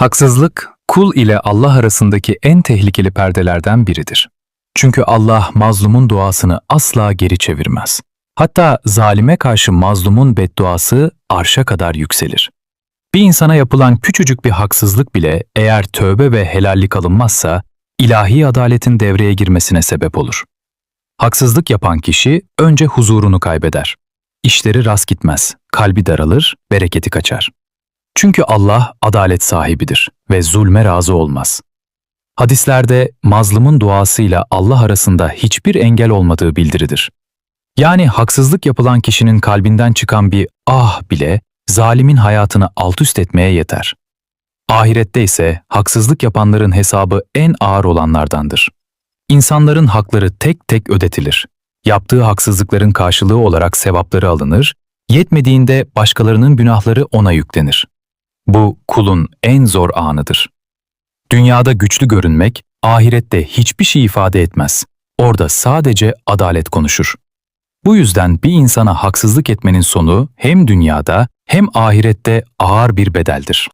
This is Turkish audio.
Haksızlık, kul ile Allah arasındaki en tehlikeli perdelerden biridir. Çünkü Allah mazlumun duasını asla geri çevirmez. Hatta zalime karşı mazlumun bedduası arşa kadar yükselir. Bir insana yapılan küçücük bir haksızlık bile eğer tövbe ve helallik alınmazsa ilahi adaletin devreye girmesine sebep olur. Haksızlık yapan kişi önce huzurunu kaybeder. İşleri rast gitmez, kalbi daralır, bereketi kaçar. Çünkü Allah adalet sahibidir ve zulme razı olmaz. Hadislerde mazlumun duasıyla Allah arasında hiçbir engel olmadığı bildirilir. Yani haksızlık yapılan kişinin kalbinden çıkan bir ah bile zalimin hayatını alt üst etmeye yeter. Ahirette ise haksızlık yapanların hesabı en ağır olanlardandır. İnsanların hakları tek tek ödetilir. Yaptığı haksızlıkların karşılığı olarak sevapları alınır, yetmediğinde başkalarının günahları ona yüklenir. Bu kulun en zor anıdır. Dünyada güçlü görünmek, ahirette hiçbir şey ifade etmez. Orada sadece adalet konuşur. Bu yüzden bir insana haksızlık etmenin sonu hem dünyada hem ahirette ağır bir bedeldir.